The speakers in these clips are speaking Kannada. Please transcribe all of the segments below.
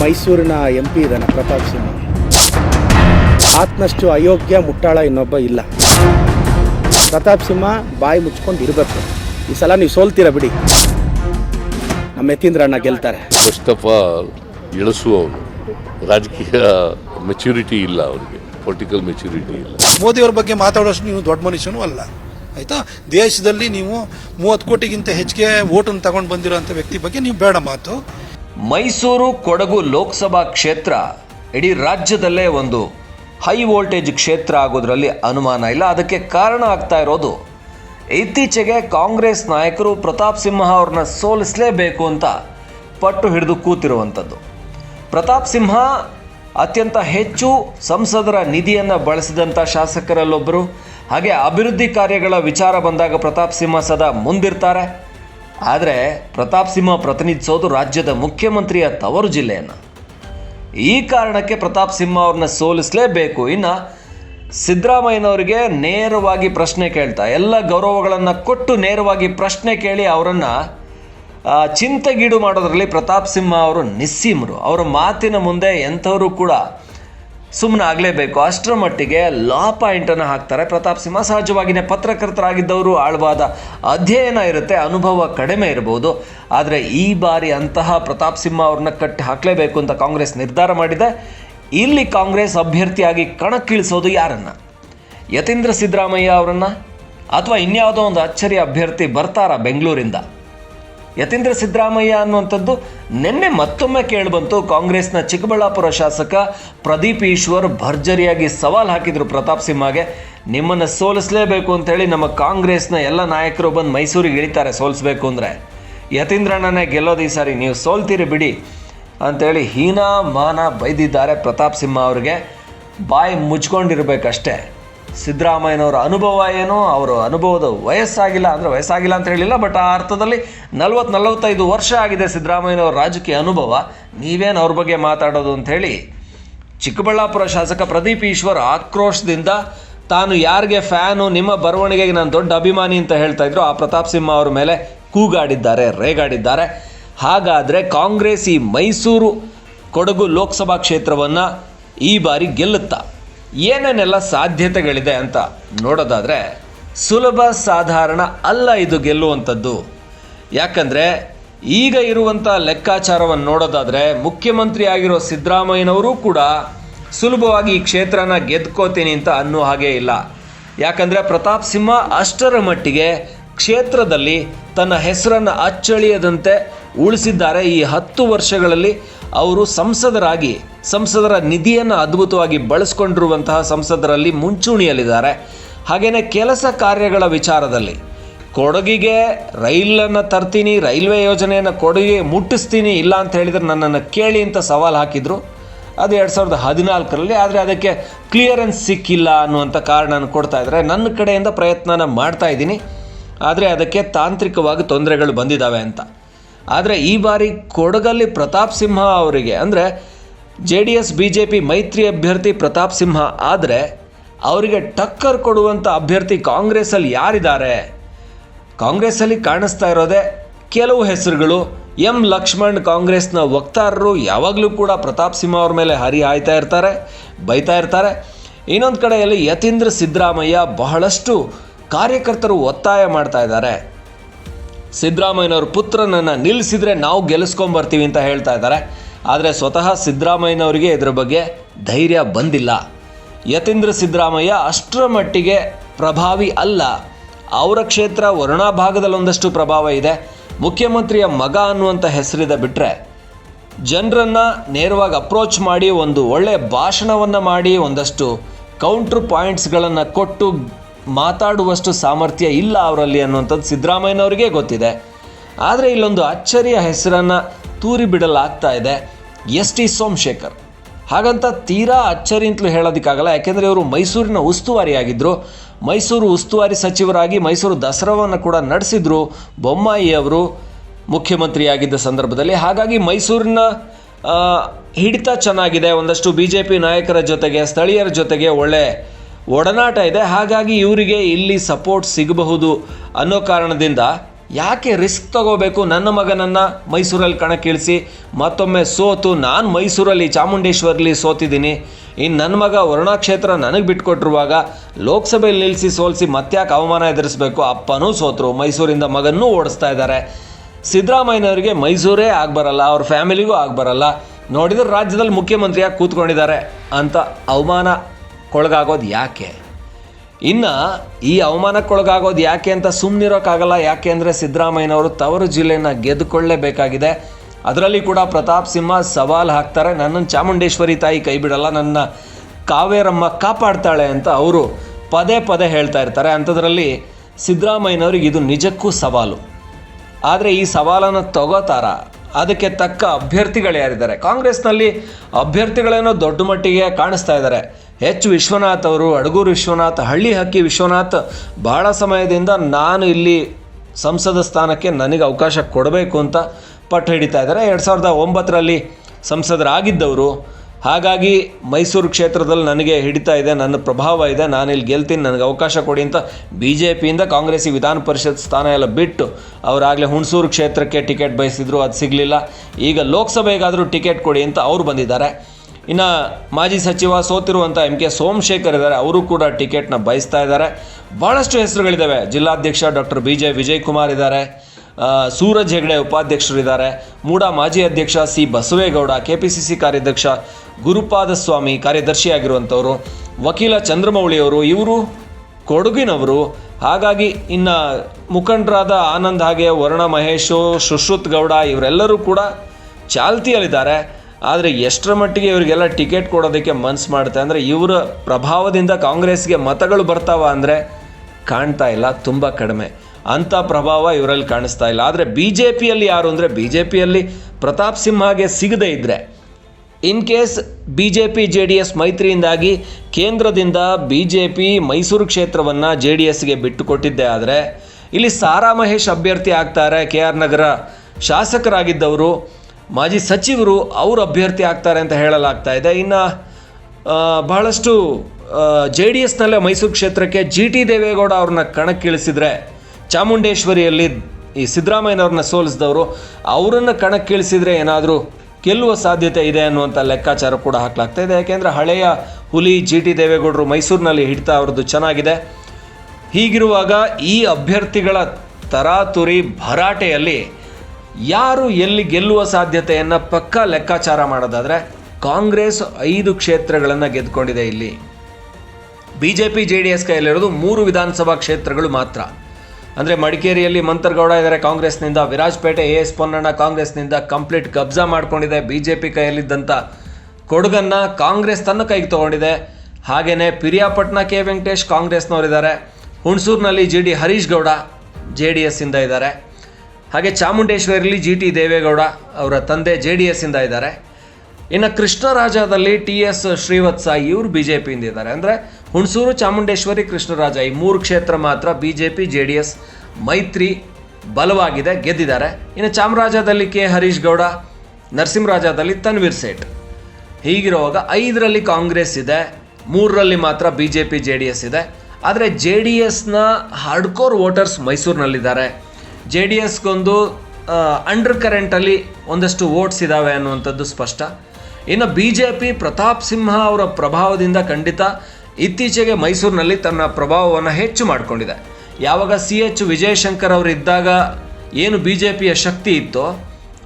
ಮೈಸೂರಿನ ಎಂ ಪಿ ಇದ್ದಾನೆ ಪ್ರತಾಪ್ ಸಿಂಹ. ಆತ್ಮಷ್ಟು ಅಯೋಗ್ಯ ಮುಟ್ಟಾಳ ಇನ್ನೊಬ್ಬ ಇಲ್ಲ. ಪ್ರತಾಪ್ ಸಿಂಹ ಬಾಯಿ ಮುಚ್ಕೊಂಡು ಇರಬೇಕು. ಈ ಸಲ ನೀವು ಸೋಲ್ತೀರ ಬಿಡಿ. ನಮ್ಮ ಯತೀಂದ್ರ ಅಣ್ಣ ಗೆಲ್ತಾರೆ. ಫಸ್ಟ್ ಆಫ್ ಆಲ್ ಇಳಿಸುವವನು. ರಾಜಕೀಯ ಮೆಚುರಿಟಿ ಇಲ್ಲ ಅವರಿಗೆ. ಪೊಲಿಟಿಕಲ್ ಮೆಚುರಿಟಿ ಇಲ್ಲ. ಮೋದಿಯವ್ರ ಬಗ್ಗೆ ಮಾತಾಡೋಷ್ಟು ನೀವು ದೊಡ್ಡ ಮನುಷ್ಯನೂ ಅಲ್ಲ. ಆಯ್ತಾ? ದೇಶದಲ್ಲಿ ನೀವು ಮೂವತ್ತು ಕೋಟಿಗಿಂತ ಹೆಚ್ಚಿಗೆ ಓಟನ್ನು ತಗೊಂಡು ಬಂದಿರೋ ವ್ಯಕ್ತಿ ಬಗ್ಗೆ ನೀವು ಬೇಡ ಮಾತು. ಮೈಸೂರು ಕೊಡಗು ಲೋಕಸಭಾ ಕ್ಷೇತ್ರ ಇಡೀ ರಾಜ್ಯದಲ್ಲೇ ಒಂದು ಹೈ ವೋಲ್ಟೇಜ್ ಕ್ಷೇತ್ರ ಆಗೋದ್ರಲ್ಲಿ ಅನುಮಾನ ಇಲ್ಲ. ಅದಕ್ಕೆ ಕಾರಣ ಆಗ್ತಾ ಇರೋದು, ಇತ್ತೀಚೆಗೆ ಕಾಂಗ್ರೆಸ್ ನಾಯಕರು ಪ್ರತಾಪ್ ಸಿಂಹ ಅವ್ರನ್ನ ಸೋಲಿಸಲೇಬೇಕು ಅಂತ ಪಟ್ಟು ಹಿಡಿದು ಕೂತಿರುವಂಥದ್ದು. ಪ್ರತಾಪ್ ಸಿಂಹ ಅತ್ಯಂತ ಹೆಚ್ಚು ಸಂಸದರ ನಿಧಿಯನ್ನು ಬಳಸಿದಂಥ ಶಾಸಕರಲ್ಲೊಬ್ಬರು ಹಾಗೆ ಅಭಿವೃದ್ಧಿ ಕಾರ್ಯಗಳ ವಿಚಾರ ಬಂದಾಗ ಪ್ರತಾಪ್ ಸಿಂಹ ಸದಾ ಮುಂದಿರ್ತಾರೆ. ಆದರೆ ಪ್ರತಾಪ್ ಸಿಂಹ ಪ್ರತಿನಿಧಿಸೋದು ರಾಜ್ಯದ ಮುಖ್ಯಮಂತ್ರಿಯ ತವರು ಜಿಲ್ಲೆಯನ್ನು. ಈ ಕಾರಣಕ್ಕೆ ಪ್ರತಾಪ್ ಸಿಂಹ ಅವ್ರನ್ನ ಸೋಲಿಸಲೇಬೇಕು. ಇನ್ನು ಸಿದ್ದರಾಮಯ್ಯನವರಿಗೆ ನೇರವಾಗಿ ಪ್ರಶ್ನೆ ಕೇಳ್ತಾ, ಎಲ್ಲ ಗೌರವಗಳನ್ನು ಕೊಟ್ಟು ನೇರವಾಗಿ ಪ್ರಶ್ನೆ ಕೇಳಿ ಅವರನ್ನು ಚಿಂತೆಗೀಡು ಮಾಡೋದ್ರಲ್ಲಿ ಪ್ರತಾಪ್ ಸಿಂಹ ಅವರು ನಿಸ್ಸೀಮರು. ಅವರ ಮಾತಿನ ಮುಂದೆ ಎಂಥವರು ಕೂಡ ಸುಮ್ಮನೆ ಆಗಲೇಬೇಕು ಅಷ್ಟರ ಮಟ್ಟಿಗೆ ಲಾ ಪಾಯಿಂಟನ್ನು ಹಾಕ್ತಾರೆ. ಪ್ರತಾಪ್ ಸಿಂಹ ಸಹಜವಾಗಿನೇ ಪತ್ರಕರ್ತರಾಗಿದ್ದವರು ಆಳವಾದ ಅಧ್ಯಯನ ಇರುತ್ತೆ, ಅನುಭವ ಕಡಿಮೆ ಇರಬಹುದು ಆದರೆ ಈ ಬಾರಿ ಅಂತಹ ಪ್ರತಾಪ್ ಸಿಂಹ ಅವ್ರನ್ನ ಕಟ್ಟಿ ಹಾಕಲೇಬೇಕು ಅಂತ ಕಾಂಗ್ರೆಸ್ ನಿರ್ಧಾರ ಮಾಡಿದೆ. ಇಲ್ಲಿ ಕಾಂಗ್ರೆಸ್ ಅಭ್ಯರ್ಥಿಯಾಗಿ ಕಣಕ್ಕಿಳಿಸೋದು ಯಾರನ್ನ? ಯತೀಂದ್ರ ಸಿದ್ದರಾಮಯ್ಯ ಅವರನ್ನು? ಅಥವಾ ಇನ್ಯಾವುದೋ ಒಂದು ಅಚ್ಚರಿ ಅಭ್ಯರ್ಥಿ ಬರ್ತಾರಾ ಬೆಂಗಳೂರಿಂದ? ಯತೀಂದ್ರ ಸಿದ್ದರಾಮಯ್ಯ ಅನ್ನುವಂಥದ್ದು ನಿನ್ನೆ ಮತ್ತೊಮ್ಮೆ ಕೇಳಿಬಂತು. ಕಾಂಗ್ರೆಸ್ನ ಚಿಕ್ಕಬಳ್ಳಾಪುರ ಶಾಸಕ ಪ್ರದೀಪ್ ಈಶ್ವರ್ ಭರ್ಜರಿಯಾಗಿ ಸವಾಲು ಹಾಕಿದರು ಪ್ರತಾಪ್ ಸಿಂಹಗೆ. ನಿಮ್ಮನ್ನು ಸೋಲಿಸಲೇಬೇಕು ಅಂತೇಳಿ ನಮ್ಮ ಕಾಂಗ್ರೆಸ್ನ ಎಲ್ಲ ನಾಯಕರು ಬಂದು ಮೈಸೂರಿಗೆ ಇಳಿತಾರೆ ಸೋಲಿಸ್ಬೇಕು ಅಂದರೆ. ಯತೀಂದ್ರಣ್ಣನೇ ಗೆಲ್ಲೋದು ಈ ಸಾರಿ, ನೀವು ಸೋಲ್ತೀರಿ ಬಿಡಿ ಅಂತೇಳಿ ಹೀನ ಮಾನ ಬೈದಿದ್ದಾರೆ ಪ್ರತಾಪ್ ಸಿಂಹ ಅವರಿಗೆ. ಬಾಯಿ ಮುಚ್ಕೊಂಡಿರ್ಬೇಕಷ್ಟೇ. ಸಿದ್ದರಾಮಯ್ಯನವರ ಅನುಭವ ಏನು? ಅವರ ಅನುಭವದ ವಯಸ್ಸಾಗಿಲ್ಲ ಅಂದರೆ ವಯಸ್ಸಾಗಿಲ್ಲ ಅಂತ ಹೇಳಿಲ್ಲ ಬಟ್ ಆ ಅರ್ಥದಲ್ಲಿ ನಲ್ವತ್ತು ನಲವತ್ತೈದು ವರ್ಷ ಆಗಿದೆ ಸಿದ್ದರಾಮಯ್ಯನವರ ರಾಜಕೀಯ ಅನುಭವ. ನೀವೇನು ಅವ್ರ ಬಗ್ಗೆ ಮಾತಾಡೋದು ಅಂಥೇಳಿ ಚಿಕ್ಕಬಳ್ಳಾಪುರ ಶಾಸಕ ಪ್ರದೀಪ್ ಈಶ್ವರ್ ಆಕ್ರೋಶದಿಂದ ತಾನು ಯಾರಿಗೆ ಫ್ಯಾನು, ನಿಮ್ಮ ಬರವಣಿಗೆಗೆ ನಾನು ದೊಡ್ಡ ಅಭಿಮಾನಿ ಅಂತ ಹೇಳ್ತಾ ಇದ್ರು. ಆ ಪ್ರತಾಪ್ ಸಿಂಹ ಅವರ ಮೇಲೆ ಕೂಗಾಡಿದ್ದಾರೆ, ರೇಗಾಡಿದ್ದಾರೆ. ಹಾಗಾದರೆ ಕಾಂಗ್ರೆಸ್ ಈ ಮೈಸೂರು ಕೊಡಗು ಲೋಕಸಭಾ ಕ್ಷೇತ್ರವನ್ನು ಈ ಬಾರಿ ಗೆಲ್ಲುತ್ತಾ? ಏನೇನೆಲ್ಲ ಸಾಧ್ಯತೆಗಳಿದೆ ಅಂತ ನೋಡೋದಾದರೆ ಸುಲಭ, ಸಾಧಾರಣ ಅಲ್ಲ ಇದು ಗೆಲ್ಲುವಂಥದ್ದು. ಯಾಕಂದರೆ ಈಗ ಇರುವಂಥ ಲೆಕ್ಕಾಚಾರವನ್ನು ನೋಡೋದಾದರೆ ಮುಖ್ಯಮಂತ್ರಿ ಆಗಿರೋ ಸಿದ್ದರಾಮಯ್ಯನವರು ಕೂಡ ಸುಲಭವಾಗಿ ಈ ಕ್ಷೇತ್ರನ ಗೆದ್ಕೋತೀನಿ ಅಂತ ಅನ್ನೋ ಹಾಗೆ ಇಲ್ಲ. ಯಾಕಂದರೆ ಪ್ರತಾಪ್ ಸಿಂಹ ಅಷ್ಟರ ಮಟ್ಟಿಗೆ ಕ್ಷೇತ್ರದಲ್ಲಿ ತನ್ನ ಹೆಸರನ್ನು ಅಚ್ಚಳಿಯದಂತೆ ಉಳಿಸಿದ್ದಾರೆ. ಈ ಹತ್ತು ವರ್ಷಗಳಲ್ಲಿ ಅವರು ಸಂಸದರಾಗಿ ಸಂಸದರ ನಿಧಿಯನ್ನು ಅದ್ಭುತವಾಗಿ ಬಳಸ್ಕೊಂಡಿರುವಂತಹ ಸಂಸದರಲ್ಲಿ ಮುಂಚೂಣಿಯಲ್ಲಿದ್ದಾರೆ. ಹಾಗೆಯೇ ಕೆಲಸ ಕಾರ್ಯಗಳ ವಿಚಾರದಲ್ಲಿ, ಕೊಡಗಿಗೆ ರೈಲನ್ನು ತರ್ತೀನಿ, ರೈಲ್ವೆ ಯೋಜನೆಯನ್ನು ಕೊಡಗಿಗೆ ಮುಟ್ಟಿಸ್ತೀನಿ, ಇಲ್ಲ ಅಂತ ಹೇಳಿದರೆ ನನ್ನನ್ನು ಕೇಳಿ ಅಂತ ಸವಾಲು ಹಾಕಿದರು. ಅದು ಎರಡು ಸಾವಿರದ ಹದಿನಾಲ್ಕರಲ್ಲಿ, ಆದರೆ ಅದಕ್ಕೆ ಕ್ಲಿಯರೆನ್ಸ್ ಸಿಕ್ಕಿಲ್ಲ ಅನ್ನುವಂಥ ಕಾರಣನ ಕೊಡ್ತಾ ಇದ್ದಾರೆ. ನನ್ನ ಕಡೆಯಿಂದ ಪ್ರಯತ್ನನ ಮಾಡ್ತಾ ಇದ್ದೀನಿ. ಆದರೆ ಅದಕ್ಕೆ ತಾಂತ್ರಿಕವಾಗಿ ತೊಂದರೆಗಳು ಬಂದಿದ್ದಾವೆ ಅಂತ. ಆದರೆ ಈ ಬಾರಿ ಕೊಡಗಲ್ಲಿ ಪ್ರತಾಪ್ ಸಿಂಹ ಅವರಿಗೆ, ಅಂದರೆ J D S B J P ಮೈತ್ರಿ ಅಭ್ಯರ್ಥಿ ಪ್ರತಾಪ್ ಸಿಂಹ ಆದರೆ ಅವರಿಗೆ ಟಕ್ಕರ್ ಕೊಡುವಂಥ ಅಭ್ಯರ್ಥಿ ಕಾಂಗ್ರೆಸ್ಸಲ್ಲಿ ಯಾರಿದ್ದಾರೆ? ಕಾಂಗ್ರೆಸ್ಸಲ್ಲಿ ಕಾಣಿಸ್ತಾ ಇರೋದೇ ಕೆಲವು ಹೆಸರುಗಳು. ಎಂ ಲಕ್ಷ್ಮಣ್ ಕಾಂಗ್ರೆಸ್ನ ವಕ್ತಾರರು ಯಾವಾಗಲೂ ಕೂಡ ಪ್ರತಾಪ್ ಸಿಂಹ ಅವ್ರ ಮೇಲೆ ಹರಿ ಹಾಯ್ತಾ ಇರ್ತಾರೆ, ಬೈತಾ ಇರ್ತಾರೆ. ಇನ್ನೊಂದು ಕಡೆಯಲ್ಲಿ ಯತೀಂದ್ರ ಸಿದ್ದರಾಮಯ್ಯ ಬಹಳಷ್ಟು ಕಾರ್ಯಕರ್ತರು ಒತ್ತಾಯ ಮಾಡ್ತಾ ಇದ್ದಾರೆ. ಸಿದ್ದರಾಮಯ್ಯನವ್ರ ಪುತ್ರನನ್ನು ನಿಲ್ಲಿಸಿದ್ರೆ ನಾವು ಗೆಲ್ಲಿಸ್ಕೊಂಬರ್ತೀವಿ ಅಂತ ಹೇಳ್ತಾ ಇದ್ದಾರೆ. ಆದರೆ ಸ್ವತಃ ಸಿದ್ದರಾಮಯ್ಯನವರಿಗೆ ಇದರ ಬಗ್ಗೆ ಧೈರ್ಯ ಬಂದಿಲ್ಲ. ಯತೀಂದ್ರ ಸಿದ್ದರಾಮಯ್ಯ ಅಷ್ಟರ ಮಟ್ಟಿಗೆ ಪ್ರಭಾವಿ ಅಲ್ಲ. ಅವರ ಕ್ಷೇತ್ರ ವರುಣಾ ಭಾಗದಲ್ಲಿ ಒಂದಷ್ಟು ಪ್ರಭಾವ ಇದೆ. ಮುಖ್ಯಮಂತ್ರಿಯ ಮಗ ಅನ್ನುವಂಥ ಹೆಸರಿದೆ ಬಿಟ್ಟರೆ ಜನರನ್ನು ನೇರವಾಗಿ ಅಪ್ರೋಚ್ ಮಾಡಿ ಒಂದು ಒಳ್ಳೆಯ ಭಾಷಣವನ್ನು ಮಾಡಿ ಒಂದಷ್ಟು ಕೌಂಟ್ರ್ ಪಾಯಿಂಟ್ಸ್ಗಳನ್ನು ಕೊಟ್ಟು ಮಾತಾಡುವಷ್ಟು ಸಾಮರ್ಥ್ಯ ಇಲ್ಲ ಅವರಲ್ಲಿ ಅನ್ನುವಂಥದ್ದು ಸಿದ್ದರಾಮಯ್ಯನವರಿಗೆ ಗೊತ್ತಿದೆ. ಆದರೆ ಇಲ್ಲೊಂದು ಅಚ್ಚರಿಯ ಹೆಸರನ್ನು ತೂರಿ ಬಿಡಲಾಗ್ತಾ ಇದೆ. S T Somashekar. ಹಾಗಂತ ತೀರಾ ಅಚ್ಚರಿ ಅಂತಲೂ ಹೇಳೋದಕ್ಕಾಗಲ್ಲ, ಯಾಕೆಂದರೆ ಇವರು ಮೈಸೂರಿನ ಉಸ್ತುವಾರಿಯಾಗಿದ್ದರು ಮೈಸೂರು ಉಸ್ತುವಾರಿ ಸಚಿವರಾಗಿ ಮೈಸೂರು ದಸರಾವನ್ನು ಕೂಡ ನಡೆಸಿದ್ರು ಬೊಮ್ಮಾಯಿ ಅವರು ಮುಖ್ಯಮಂತ್ರಿಯಾಗಿದ್ದ ಸಂದರ್ಭದಲ್ಲಿ. ಹಾಗಾಗಿ ಮೈಸೂರಿನ ಹಿಡಿತ ಚೆನ್ನಾಗಿದೆ, ಒಂದಷ್ಟು ಬಿ ಜೆ ಪಿ ನಾಯಕರ ಜೊತೆಗೆ, ಸ್ಥಳೀಯರ ಜೊತೆಗೆ ಒಳ್ಳೆ ಒಡನಾಟ ಇದೆ. ಹಾಗಾಗಿ ಇವರಿಗೆ ಇಲ್ಲಿ ಸಪೋರ್ಟ್ ಸಿಗಬಹುದು ಅನ್ನೋ ಕಾರಣದಿಂದ ಯಾಕೆ ರಿಸ್ಕ್ ತಗೋಬೇಕು? ನನ್ನ ಮಗನನ್ನು ಮೈಸೂರಲ್ಲಿ ಕಣಕ್ಕಿಳಿಸಿ ಮತ್ತೊಮ್ಮೆ ಸೋತು ನಾನು ಮೈಸೂರಲ್ಲಿ ಚಾಮುಂಡೇಶ್ವರಲ್ಲಿ ಸೋತಿದ್ದೀನಿ. ಇನ್ನು ನನ್ನ ಮಗ ವರುಣಾ ಕ್ಷೇತ್ರ ನನಗೆ ಬಿಟ್ಕೊಟ್ಟಿರುವಾಗ ಲೋಕಸಭೆಯಲ್ಲಿ ನಿಲ್ಲಿಸಿ ಸೋಲಿಸಿ ಮತ್ತ್ಯಾಕೆ ಅವಮಾನ ಎದುರಿಸಬೇಕು? ಅಪ್ಪನೂ ಸೋತರು, ಮೈಸೂರಿಂದ ಮಗನ್ನೂ ಓಡಿಸ್ತಾ ಇದ್ದಾರೆ. ಸಿದ್ದರಾಮಯ್ಯನವರಿಗೆ ಮೈಸೂರೇ ಆಗ್ಬರಲ್ಲ, ಅವ್ರ ಫ್ಯಾಮಿಲಿಗೂ ಆಗ್ಬರಲ್ಲ. ನೋಡಿದ್ರೆ ರಾಜ್ಯದಲ್ಲಿ ಮುಖ್ಯಮಂತ್ರಿಯಾಗಿ ಕೂತ್ಕೊಂಡಿದ್ದಾರೆ ಅಂತ ಅವಮಾನಕ್ಕೊಳಗಾಗೋದು ಯಾಕೆ? ಇನ್ನು ಈ ಅವಮಾನಕ್ಕೊಳಗಾಗೋದು ಯಾಕೆ ಅಂತ ಸುಮ್ಮನಿರೋಕ್ಕಾಗಲ್ಲ ಯಾಕೆ ಅಂದರೆ ಸಿದ್ದರಾಮಯ್ಯನವರು ತವರು ಜಿಲ್ಲೆಯನ್ನು ಗೆದ್ದುಕೊಳ್ಳಲೇಬೇಕಾಗಿದೆ ಅದರಲ್ಲಿ ಕೂಡ ಪ್ರತಾಪ್ ಸಿಂಹ ಸವಾಲು ಹಾಕ್ತಾರೆ. ನನ್ನನ್ನು ಚಾಮುಂಡೇಶ್ವರಿ ತಾಯಿ ಕೈ ಬಿಡಲ್ಲ. ನನ್ನ ಕಾವೇರಮ್ಮ ಕಾಪಾಡ್ತಾಳೆ ಅಂತ ಅವರು ಪದೇ ಪದೇ ಹೇಳ್ತಾ ಇರ್ತಾರೆ. ಅಂಥದ್ರಲ್ಲಿ ಸಿದ್ದರಾಮಯ್ಯನವ್ರಿಗೆ ಇದು ನಿಜಕ್ಕೂ ಸವಾಲು. ಆದರೆ ಈ ಸವಾಲನ್ನು ತಗೋತಾರ ಅದಕ್ಕೆ ತಕ್ಕ ಅಭ್ಯರ್ಥಿಗಳು ಯಾರಿದ್ದಾರೆ? ಕಾಂಗ್ರೆಸ್ನಲ್ಲಿ ಅಭ್ಯರ್ಥಿಗಳೇನೋ ದೊಡ್ಡ ಮಟ್ಟಿಗೆ ಕಾಣಿಸ್ತಾ ಇದ್ದಾರೆ. ಎಚ್ ವಿಶ್ವನಾಥ್ ಅವರು, ಅಡಗೂರು ವಿಶ್ವನಾಥ್, ಹಳ್ಳಿ ಹಕ್ಕಿ ವಿಶ್ವನಾಥ್ ಬಹಳ ಸಮಯದಿಂದ ನಾನು ಇಲ್ಲಿ ಸಂಸದ ಸ್ಥಾನಕ್ಕೆ ನನಗೆ ಅವಕಾಶ ಕೊಡಬೇಕು ಅಂತ ಪಟ್ಟು ಹಿಡಿತಾ ಇದ್ದಾರೆ. ಎರಡು ಸಾವಿರದ ಒಂಬತ್ತರಲ್ಲಿ ಸಂಸದರಾಗಿದ್ದವರು, ಹಾಗಾಗಿ ಮೈಸೂರು ಕ್ಷೇತ್ರದಲ್ಲಿ ನನಗೆ ಹಿಡಿತಾ ಇದೆ, ನನ್ನ ಪ್ರಭಾವ ಇದೆ, ನಾನು ಇಲ್ಲಿ ಗೆಲ್ತೀನಿ, ನನಗೆ ಅವಕಾಶ ಕೊಡಿ ಅಂತ ಬಿ ಜೆ ಪಿಯಿಂದ ಕಾಂಗ್ರೆಸ್ಸಿಗೆ ವಿಧಾನ ಪರಿಷತ್ ಸ್ಥಾನ ಎಲ್ಲ ಬಿಟ್ಟು ಅವರಾಗಲೇ ಹುಣಸೂರು ಕ್ಷೇತ್ರಕ್ಕೆ ಟಿಕೆಟ್ ಬಯಸಿದ್ರು, ಅದು ಸಿಗಲಿಲ್ಲ. ಈಗ ಲೋಕಸಭೆಗಾದರೂ ಟಿಕೆಟ್ ಕೊಡಿ ಅಂತ ಅವರು ಬಂದಿದ್ದಾರೆ. ಇನ್ನು ಮಾಜಿ ಸಚಿವ ಸೋತಿರುವಂಥ ಎಂ ಕೆ ಸೋಮಶೇಖರ್ ಇದ್ದಾರೆ. ಅವರು ಕೂಡ ಟಿಕೆಟ್ನ ಬಯಸ್ತಾ ಇದ್ದಾರೆ. ಭಾಳಷ್ಟು ಹೆಸರುಗಳಿದ್ದಾವೆ ಜಿಲ್ಲಾಧ್ಯಕ್ಷ doctor B J Vijay Kumar ಇದ್ದಾರೆ ಸೂರಜ್ ಹೆಗ್ಡೆ ಉಪಾಧ್ಯಕ್ಷರಿದ್ದಾರೆ ಮೂಡ ಮಾಜಿ ಅಧ್ಯಕ್ಷ C Basavegowda K P C C ಕಾರ್ಯಾಧ್ಯಕ್ಷ ಗುರುಪಾದ ಸ್ವಾಮಿ ಕಾರ್ಯದರ್ಶಿಯಾಗಿರುವಂಥವರು ವಕೀಲ ಚಂದ್ರಮೌಳಿಯವರು, ಇವರು ಕೊಡಗಿನವರು. ಹಾಗಾಗಿ ಇನ್ನು ಮುಖಂಡರಾದ ಆನಂದ್ ಹಾಗೆ, ವರುಣ ಮಹೇಶು, ಸುಶ್ರುತ್ ಗೌಡ, ಇವರೆಲ್ಲರೂ ಕೂಡ ಚಾಲ್ತಿಯಲ್ಲಿದ್ದಾರೆ. ಆದರೆ ಎಷ್ಟರ ಮಟ್ಟಿಗೆ ಇವರಿಗೆಲ್ಲ ಟಿಕೆಟ್ ಕೊಡೋದಕ್ಕೆ ಮನ್ಸು ಮಾಡುತ್ತೆ? ಅಂದರೆ ಇವರ ಪ್ರಭಾವದಿಂದ ಕಾಂಗ್ರೆಸ್ಗೆ ಮತಗಳು ಬರ್ತಾವ ಅಂದರೆ ಕಾಣ್ತಾ ಇಲ್ಲ, ತುಂಬ ಕಡಿಮೆ. ಅಂಥ ಪ್ರಭಾವ ಇವರಲ್ಲಿ ಕಾಣಿಸ್ತಾ ಇಲ್ಲ. ಆದರೆ ಬಿ ಜೆ ಪಿಯಲ್ಲಿ ಯಾರು ಅಂದರೆ ಬಿ ಜೆ ಪಿಯಲ್ಲಿ ಪ್ರತಾಪ್ ಸಿಂಹಗೆ ಸಿಗದೇ ಇದ್ದರೆ in case B J P J D S ಮೈತ್ರಿಯಿಂದಾಗಿ ಕೇಂದ್ರದಿಂದ ಬಿ ಜೆ ಪಿ ಮೈಸೂರು ಕ್ಷೇತ್ರವನ್ನು ಜೆ ಡಿ ಎಸ್ಗೆ ಬಿಟ್ಟುಕೊಟ್ಟಿದ್ದೇ ಆದರೆ, ಇಲ್ಲಿ ಸಾರಾ ಮಹೇಶ್ ಅಭ್ಯರ್ಥಿ ಆಗ್ತಾರೆ. ಕೆ ಆರ್ ನಗರ ಶಾಸಕರಾಗಿದ್ದವರು. ಮಾಜಿ ಸಚಿವರು ಅವರು ಅಭ್ಯರ್ಥಿ ಆಗ್ತಾರೆ ಅಂತ ಹೇಳಲಾಗ್ತಾ ಇದೆ. ಇನ್ನು ಬಹಳಷ್ಟು ಜೆ ಡಿ ಎಸ್ನಲ್ಲೇ ಮೈಸೂರು ಕ್ಷೇತ್ರಕ್ಕೆ ಜಿ ಟಿ ದೇವೇಗೌಡ ಅವ್ರನ್ನ ಕಣಕ್ಕಿಳಿಸಿದರೆ, ಚಾಮುಂಡೇಶ್ವರಿಯಲ್ಲಿ ಈ ಸಿದ್ದರಾಮಯ್ಯನವ್ರನ್ನ ಸೋಲಿಸಿದವರು, ಅವರನ್ನು ಕಣಕ್ಕಿಳಿಸಿದರೆ ಏನಾದರೂ ಗೆಲ್ಲುವ ಸಾಧ್ಯತೆ ಇದೆ ಅನ್ನುವಂಥ ಲೆಕ್ಕಾಚಾರ ಕೂಡ ಹಾಕಲಾಗ್ತಾ ಇದೆ. ಯಾಕೆಂದರೆ ಹಳೆಯ ಹುಲಿ ಜಿ ಟಿ ದೇವೇಗೌಡರು ಮೈಸೂರಿನಲ್ಲಿ ಹಿಡ್ತಾ ಅವ್ರದ್ದು ಚೆನ್ನಾಗಿದೆ. ಹೀಗಿರುವಾಗ ಈ ಅಭ್ಯರ್ಥಿಗಳ ತರಾತುರಿ ಭರಾಟೆಯಲ್ಲಿ ಯಾರು ಎಲ್ಲಿ ಗೆಲ್ಲುವ ಸಾಧ್ಯತೆಯನ್ನು ಪಕ್ಕಾ ಲೆಕ್ಕಾಚಾರ ಮಾಡೋದಾದರೆ ಕಾಂಗ್ರೆಸ್ ಐದು ಕ್ಷೇತ್ರಗಳನ್ನು ಗೆದ್ದುಕೊಂಡಿದೆ ಇಲ್ಲಿ. B J P J D S ಕೈಯಲ್ಲಿರೋದು ಮೂರು ವಿಧಾನಸಭಾ ಕ್ಷೇತ್ರಗಳು ಮಾತ್ರ. ಅಂದರೆ ಮಡಿಕೇರಿಯಲ್ಲಿ ಮಂತರ್ಗೌಡ ಇದ್ದಾರೆ ಕಾಂಗ್ರೆಸ್ನಿಂದ, ವಿರಾಜ್ಪೇಟೆ ಎ ಎಸ್ ಪೊನ್ನಣ್ಣ ಕಾಂಗ್ರೆಸ್ನಿಂದ ಕಂಪ್ಲೀಟ್ ಕಬ್ಜಾ ಮಾಡ್ಕೊಂಡಿದೆ ಬಿ ಜೆ ಪಿ ಕೈಯಲ್ಲಿದ್ದಂಥ ಕೊಡಗನ್ನು ಕಾಂಗ್ರೆಸ್ ತನ್ನ ಕೈಗೆ ತಗೊಂಡಿದೆ. ಹಾಗೆಯೇ ಪಿರಿಯಾಪಟ್ಟಣ ಕೆ ವೆಂಕಟೇಶ್ ಕಾಂಗ್ರೆಸ್ನವರಿದ್ದಾರೆ. ಹುಣಸೂರಿನಲ್ಲಿ G D Harish Gowda J D ಎಸ್ಸಿಂದ ಇದ್ದಾರೆ. ಹಾಗೆ ಚಾಮುಂಡೇಶ್ವರಿಲಿ ಜಿ ಟಿ ದೇವೇಗೌಡ ಅವರ ತಂದೆ ಜೆ ಡಿ ಎಸ್ಸಿಂದ ಇದ್ದಾರೆ. ಇನ್ನು ಕೃಷ್ಣರಾಜದಲ್ಲಿ ಟಿ ಎಸ್ ಶ್ರೀವತ್ಸ ಇವರು ಬಿ ಜೆ ಪಿಯಿಂದ ಇದ್ದಾರೆ. ಅಂದರೆ ಹುಣಸೂರು, ಚಾಮುಂಡೇಶ್ವರಿ, ಕೃಷ್ಣರಾಜ ಈ ಮೂರು ಕ್ಷೇತ್ರ ಮಾತ್ರ B J P, J D S ಮೈತ್ರಿ ಬಲವಾಗಿದೆ, ಗೆದ್ದಿದ್ದಾರೆ. ಇನ್ನು ಚಾಮರಾಜದಲ್ಲಿ ಕೆ ಹರೀಶ್ ಗೌಡ ನರಸಿಂಹರಾಜದಲ್ಲಿ ತನ್ವೀರ್ ಸೇಠ್. ಹೀಗಿರುವಾಗ ಐದರಲ್ಲಿ ಕಾಂಗ್ರೆಸ್ ಇದೆ, ಮೂರರಲ್ಲಿ ಮಾತ್ರ B J P, J D S ಇದೆ. ಆದರೆ ಜೆ ಡಿ ಎಸ್ನ ಹಾರ್ಡ್ಕೋರ್ ವೋಟರ್ಸ್ ಮೈಸೂರಿನಲ್ಲಿದ್ದಾರೆ. ಜೆ ಡಿ ಎಸ್ಗೊಂದು ಅಂಡರ್ ಕರೆಂಟಲ್ಲಿ ಒಂದಷ್ಟು ವೋಟ್ಸ್ ಇದ್ದಾವೆ ಅನ್ನುವಂಥದ್ದು ಸ್ಪಷ್ಟ. ಇನ್ನು B J P Pratap Simha ಅವರ ಪ್ರಭಾವದಿಂದ ಖಂಡಿತ ಇತ್ತೀಚೆಗೆ ಮೈಸೂರಿನಲ್ಲಿ ತನ್ನ ಪ್ರಭಾವವನ್ನು ಹೆಚ್ಚು ಮಾಡಿಕೊಂಡಿದೆ. ಯಾವಾಗ ಸಿ ಎಚ್ ವಿಜಯಶಂಕರ್ ಅವರು ಇದ್ದಾಗ ಏನು ಬಿ ಜೆ ಪಿಯ ಶಕ್ತಿ ಇತ್ತೋ,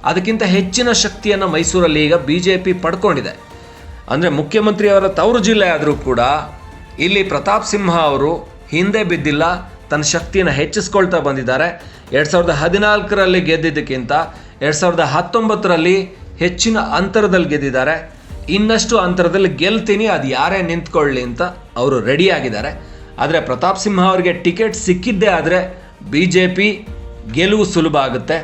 ಅದಕ್ಕಿಂತ ಹೆಚ್ಚಿನ ಶಕ್ತಿಯನ್ನು ಮೈಸೂರಲ್ಲಿ ಈಗ ಬಿ ಜೆ ಪಿ ಪಡ್ಕೊಂಡಿದೆ. ಅಂದರೆ ಮುಖ್ಯಮಂತ್ರಿಯವರ ತವರು ಜಿಲ್ಲೆ ಆದರೂ ಕೂಡ ಇಲ್ಲಿ ಪ್ರತಾಪ್ ಸಿಂಹ ಅವರು ಹಿಂದೆ ಬಿದ್ದಿಲ್ಲ ತನ್ನ ಶಕ್ತಿಯನ್ನು ಹೆಚ್ಚಿಸ್ಕೊಳ್ತಾ ಬಂದಿದ್ದಾರೆ. ಎರಡು ಸಾವಿರದ ಹದಿನಾಲ್ಕರಲ್ಲಿ ಗೆದ್ದಿದ್ದಕ್ಕಿಂತ ಎರಡು ಸಾವಿರದ ಹತ್ತೊಂಬತ್ತರಲ್ಲಿ ಹೆಚ್ಚಿನ ಅಂತರದಲ್ಲಿ ಗೆದ್ದಿದ್ದಾರೆ. ಇನ್ನಷ್ಟು ಅಂತರದಲ್ಲಿ ಗೆಲ್ತೀನಿ, ಅದು ಯಾರೇ ನಿಂತ್ಕೊಳ್ಳಿ ಅಂತ ಅವರು ರೆಡಿಯಾಗಿದ್ದಾರೆ ಆದರೆ ಪ್ರತಾಪ್ ಸಿಂಹ ಅವರಿಗೆ ಟಿಕೆಟ್ ಸಿಕ್ಕಿದ್ದೇ ಆದರೆ ಬಿ ಜೆ ಪಿ ಗೆಲುವು ಸುಲಭ ಆಗುತ್ತೆ.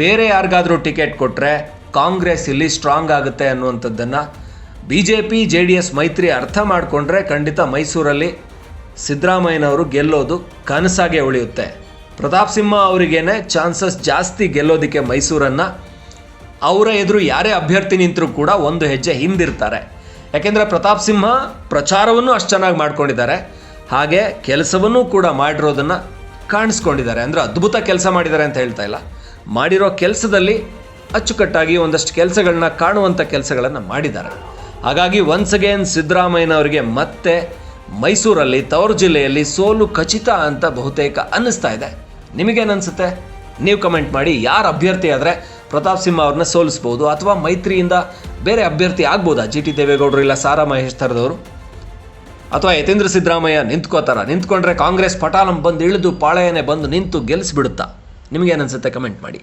ಬೇರೆ ಯಾರಿಗಾದರೂ ಟಿಕೆಟ್ ಕೊಟ್ಟರೆ ಕಾಂಗ್ರೆಸ್ ಇಲ್ಲಿ ಸ್ಟ್ರಾಂಗ್ ಆಗುತ್ತೆ ಅನ್ನುವಂಥದ್ದನ್ನು B J P J D S ಮೈತ್ರಿ ಅರ್ಥ ಮಾಡಿಕೊಂಡ್ರೆ ಖಂಡಿತ ಮೈಸೂರಲ್ಲಿ ಸಿದ್ದರಾಮಯ್ಯನವರು ಗೆಲ್ಲೋದು ಕನಸಾಗೆ ಉಳಿಯುತ್ತೆ. ಪ್ರತಾಪ್ ಸಿಂಹ ಅವರಿಗೇನೆ ಚಾನ್ಸಸ್ ಜಾಸ್ತಿ ಗೆಲ್ಲೋದಕ್ಕೆ ಮೈಸೂರನ್ನು. ಅವರ ಎದುರು ಯಾರೇ ಅಭ್ಯರ್ಥಿ ನಿಂತರೂ ಕೂಡ ಒಂದು ಹೆಜ್ಜೆ ಹಿಂದಿರ್ತಾರೆ. ಯಾಕೆಂದರೆ ಪ್ರತಾಪ್ ಸಿಂಹ ಪ್ರಚಾರವನ್ನು ಅಷ್ಟು ಚೆನ್ನಾಗಿ ಮಾಡ್ಕೊಂಡಿದ್ದಾರೆ. ಹಾಗೆ ಕೆಲಸವನ್ನೂ ಕೂಡ ಮಾಡಿರೋದನ್ನು ಕಾಣಿಸ್ಕೊಂಡಿದ್ದಾರೆ. ಅಂದರೆ ಅದ್ಭುತ ಕೆಲಸ ಮಾಡಿದ್ದಾರೆ ಅಂತ ಹೇಳ್ತಾ ಇಲ್ಲ. ಮಾಡಿರೋ ಕೆಲಸದಲ್ಲಿ ಅಚ್ಚುಕಟ್ಟಾಗಿ ಒಂದಷ್ಟು ಕೆಲಸಗಳನ್ನ ಕಾಣುವಂಥ ಕೆಲಸಗಳನ್ನು ಮಾಡಿದ್ದಾರೆ. ಹಾಗಾಗಿ ಒನ್ಸ್ ಅಗೇನ್ ಸಿದ್ದರಾಮಯ್ಯನವರಿಗೆ ಮತ್ತೆ ಮೈಸೂರಲ್ಲಿ ತವರು ಜಿಲ್ಲೆಯಲ್ಲಿ ಸೋಲು ಖಚಿತ ಅಂತ ಬಹುತೇಕ ಅನ್ನಿಸ್ತಾ ಇದೆ. ನಿಮಗೇನನ್ಸುತ್ತೆ ನೀವು ಕಮೆಂಟ್ ಮಾಡಿ. ಯಾರು ಅಭ್ಯರ್ಥಿ ಆದರೆ ಪ್ರತಾಪ್ ಸಿಂಹ ಅವ್ರನ್ನ ಸೋಲಿಸ್ಬೋದು ಅಥವಾ ಮೈತ್ರಿಯಿಂದ ಬೇರೆ ಅಭ್ಯರ್ಥಿ ಆಗ್ಬೋದಾ? ಜಿ ಟಿ ದೇವೇಗೌಡರು ಇಲ್ಲ ಸಾರಾ ಮಹೇಶ್ ಥರದವರು? ಅಥವಾ ಯತೇಂದ್ರ ಸಿದ್ದರಾಮಯ್ಯ ನಿಂತ್ಕೋತಾರ? ನಿಂತ್ಕೊಂಡ್ರೆ ಕಾಂಗ್ರೆಸ್ ಪಟಾಲಂ ಬಂದು ಇಳಿದು ಪಾಳೆಯನೆ ಬಂದು ನಿಂತು ಗೆಲ್ಲಿಸ್ಬಿಡುತ್ತಾ ನಿಮಗೇನನ್ಸುತ್ತೆ ಕಮೆಂಟ್ ಮಾಡಿ.